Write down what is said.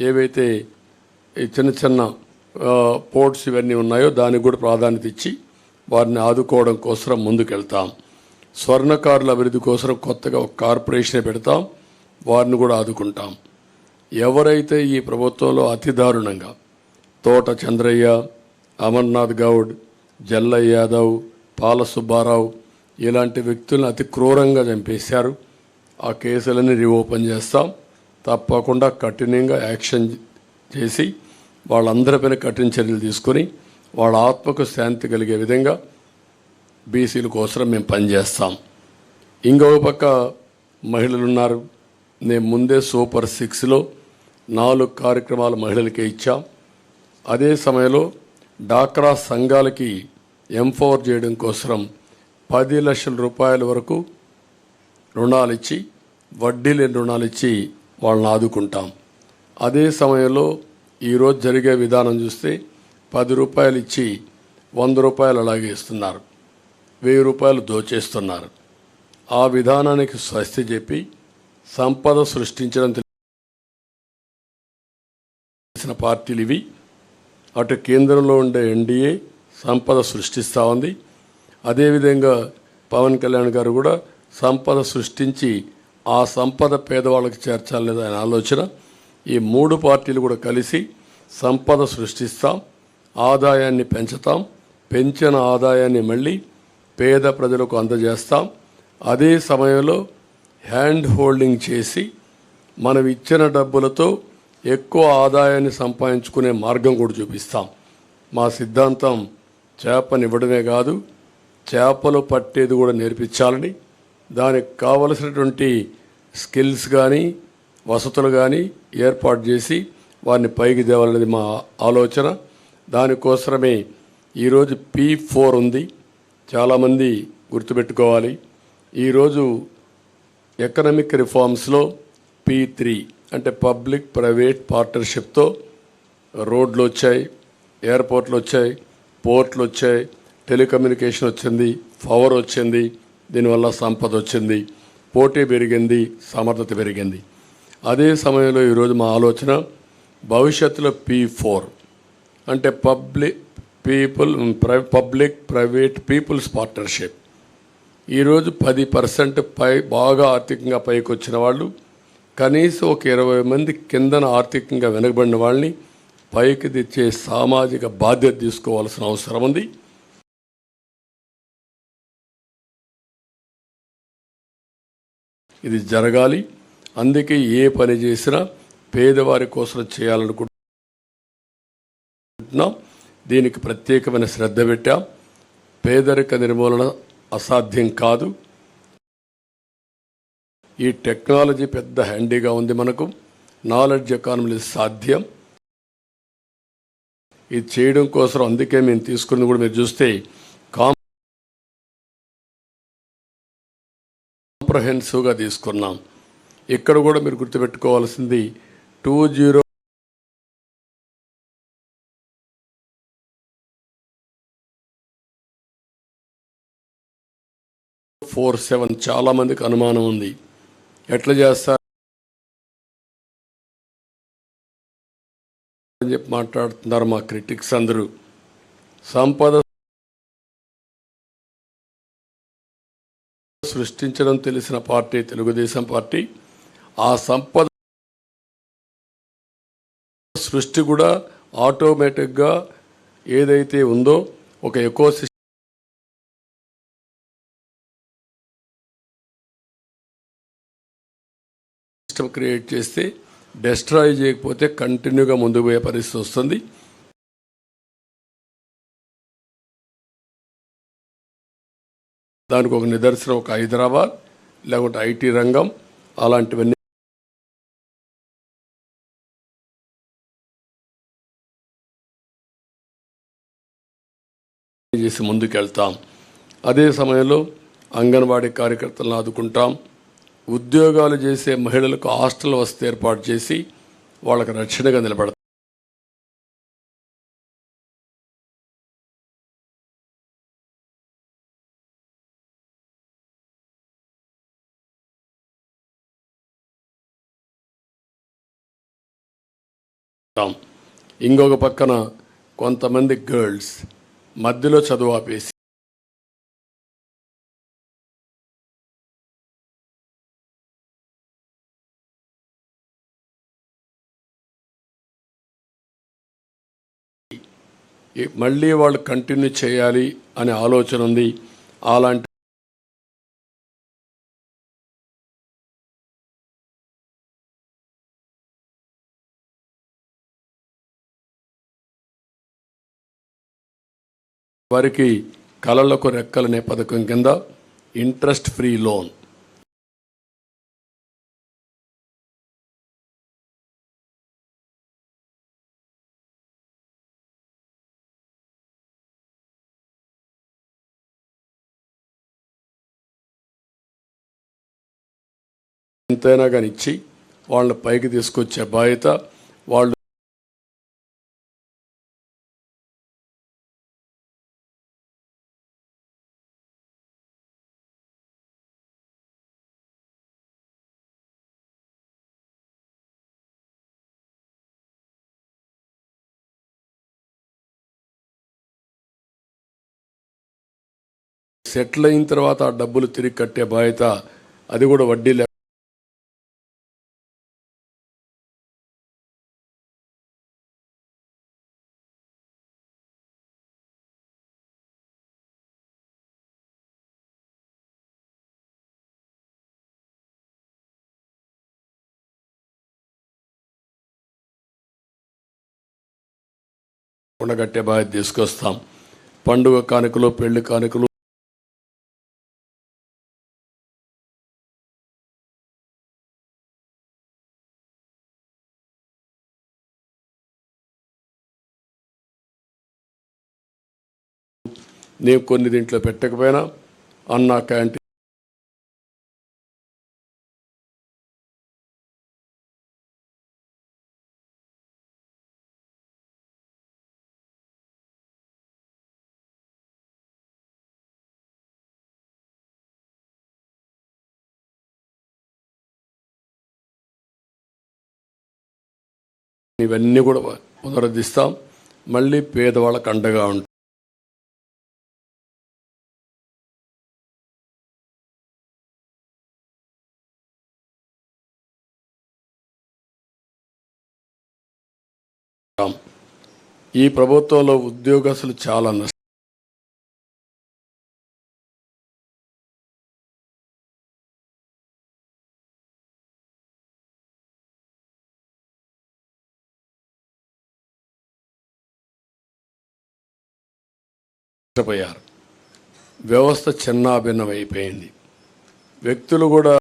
ఏవైతే ఈ చిన్న చిన్న పోర్ట్స్ ఇవన్నీ ఉన్నాయో దానికి కూడా ప్రాధాన్యత ఇచ్చి వారిని ఆదుకోవడం కోసం ముందుకెళ్తాం. స్వర్ణకారుల అభివృద్ధి కోసం కొత్తగా ఒక కార్పొరేషన్ పెడతాం. వారిని కూడా ఆదుకుంటాం. ఎవరైతే ఈ ప్రభుత్వంలో అతి దారుణంగా తోట చంద్రయ్య అమర్నాథ్ గౌడ్ జల్లయ్య యాదవ్ పాల సుబ్బారావు ఇలాంటి వ్యక్తులను అతి క్రూరంగా చంపేశారు. ఆ కేసులన్నీ రీఓపెన్ చేస్తాం. తప్పకుండా కఠినంగా యాక్షన్ చేసి వాళ్ళందరిపైన కఠిన చర్యలు తీసుకొని వాళ్ళ ఆత్మకు శాంతి కలిగే విధంగా బీసీల కోసం మేము పనిచేస్తాం. ఇంకొక పక్క మహిళలు ఉన్నారు నేను ముందే సూపర్ సిక్స్లో నాలుగు కార్యక్రమాలు మహిళలకే ఇచ్చాం. అదే సమయంలో డాక్రా సంఘాలకి ఎంఫోర్ చేయడం కోసం పది లక్షల రూపాయల వరకు రుణాలు ఇచ్చి వడ్డీ లేని రుణాలు ఇచ్చి వాళ్ళని ఆదుకుంటాం. అదే సమయంలో ఈరోజు జరిగే విధానం చూస్తే పది రూపాయలు ఇచ్చి వంద రూపాయలు అలాగే ఇస్తున్నారు. వెయ్యి రూపాయలు దోచేస్తున్నారు. ఆ విధానానికి స్వస్తి చెప్పి సంపద సృష్టించడం తెలిసిన పార్టీలు ఇవి. అటు కేంద్రంలో ఉండే ఎన్డీఏ సంపద సృష్టిస్తూ ఉంది. అదేవిధంగా పవన్ కళ్యాణ్ గారు కూడా సంపద సృష్టించి ఆ సంపద పేదవాళ్ళకి చేర్చాలనేది ఆయన ఆలోచన. ఈ మూడు పార్టీలు కూడా కలిసి సంపద సృష్టిస్తాం ఆదాయాన్ని పెంచుతాం పెంచిన ఆదాయాన్ని మళ్ళీ పేద ప్రజలకు అందజేస్తాం. అదే సమయంలో హ్యాండ్ హోల్డింగ్ చేసి మనం ఇచ్చిన డబ్బులతో ఎక్కువ ఆదాయాన్ని సంపాదించుకునే మార్గం కూడా చూపిస్తాం. మా సిద్ధాంతం చేపనివ్వడమే కాదు చేపలు పట్టేది కూడా నేర్పించాలని దానికి కావలసినటువంటి స్కిల్స్ కానీ వసతులు కానీ ఏర్పాటు చేసి వారిని పైకి తేవాలనేది మా ఆలోచన. దానికోసమే ఈరోజు పీ ఫోర్ ఉంది. చాలామంది గుర్తుపెట్టుకోవాలి. ఈరోజు ఎకనామిక్ రిఫార్మ్స్లో పీ త్రీ అంటే పబ్లిక్ ప్రైవేట్ పార్ట్నర్షిప్తో రోడ్లు వచ్చాయి ఎయిర్పోర్ట్లు వచ్చాయి పోర్ట్లు వచ్చాయి టెలికమ్యూనికేషన్ వచ్చింది పవర్ వచ్చింది దీనివల్ల సంపద వచ్చింది పోటీ పెరిగింది సమర్థత పెరిగింది. అదే సమయంలో ఈరోజు మా ఆలోచన భవిష్యత్తులో పీ ఫోర్ అంటే public people public private peoples partnership ఈరోజు పది పర్సెంట్ పై బాగా ఆర్థికంగా పైకి వచ్చిన వాళ్ళు కనీసం ఒక ఇరవై మంది కిందన ఆర్థికంగా వెనకబడిన వాళ్ళని పైకి తెచ్చే సామాజిక బాధ్యత తీసుకోవాల్సిన అవసరం ఉంది. ఇది జరగాలి. అందుకే ఏ పని చేసినా పేదవారి కోసం చేయాలనుకుంటున్నాం. దీనికి ప్రత్యేకమైన శ్రద్ధ పెట్టాం. పేదరిక నిర్మూలన అసాధ్యం కాదు. ఈ టెక్నాలజీ పెద్ద హ్యాండీగా ఉంది మనకు. నాలెడ్జ్ ఎకానమీ సాధ్యం. ఇది చేయడం కోసం అందుకే మేము తీసుకున్నది కూడా మీరు చూస్తే కాంప్రహెన్సివ్గా తీసుకున్నాం. ఇక్కడ కూడా మీరు గుర్తుపెట్టుకోవాల్సింది టూ జీరో ఫోర్ సెవెన్ చాలా మందికి అనుమానం ఉంది. ఎట్లా చేస్తారు అని చెప్పి మాట్లాడుతున్నారు మా క్రిటిక్స్ అందరూ. సంపద సృష్టించడం తెలిసిన పార్టీ తెలుగుదేశం పార్టీ ఆ సంపద సృష్టి కూడా ఆటోమేటిక్గా ఏదైతే ఉందో ఒక ఎకో సిస్టమ్ క్రియేట్ చేస్తే డెస్ట్రాయ్ చేయకపోతే కంటిన్యూగా ముందుకు పోయే పరిస్థితి వస్తుంది. దానికి ఒక నిదర్శనం ఒక హైదరాబాద్ లేకుంటే ఐటీ రంగం అలాంటివన్నీ. చేసి ముందుకెళ్తాం. అదే సమయంలో అంగన్వాడీ కార్యకర్తలను ఆదుకుంటాం. ఉద్యోగాలు చేసే మహిళలకు హాస్టల్ వసతి ఏర్పాటు చేసి వాళ్ళకి రక్షణగా నిలబడతాం. ఉంటాం. ఇంకొక పక్కన కొంతమంది గర్ల్స్ మధ్యలో చదువు ఆపేసి మళ్ళీ వాళ్ళు కంటిన్యూ చేయాలి అనే ఆలోచన ఉంది అలాంటి వారికి కళలకు రెక్కలనే పథకం కింద ఇంట్రెస్ట్ ఫ్రీ లోన్. ఎంతైనా కానీ ఇచ్చి వాళ్ళని పైకి తీసుకొచ్చే బాధ్యత వాళ్ళు సెటిల్ అయిన తర్వాత ఆ డబ్బులు తిరిగి కట్టే బాధ్యత అది కూడా వడ్డీ లే ఉండగట్టే బాధ్యత తీసుకొస్తాం. పండుగ కానుకలు పెళ్ళి కానుకలు నేను కొన్ని దీంట్లో పెట్టకపోయినా అన్న క్యాంటీన్ ఇవన్నీ కూడా పునరుద్ధిస్తాం మళ్ళీ పేదవాళ్ళకు అండగా ఉంటాం. ఈ ప్రభుత్వంలో ఉద్యోగస్తులు చాలా నష్టం. నష్టపోయారు. వ్యవస్థ చిన్నాభిన్నమైపోయింది. వ్యక్తులు కూడా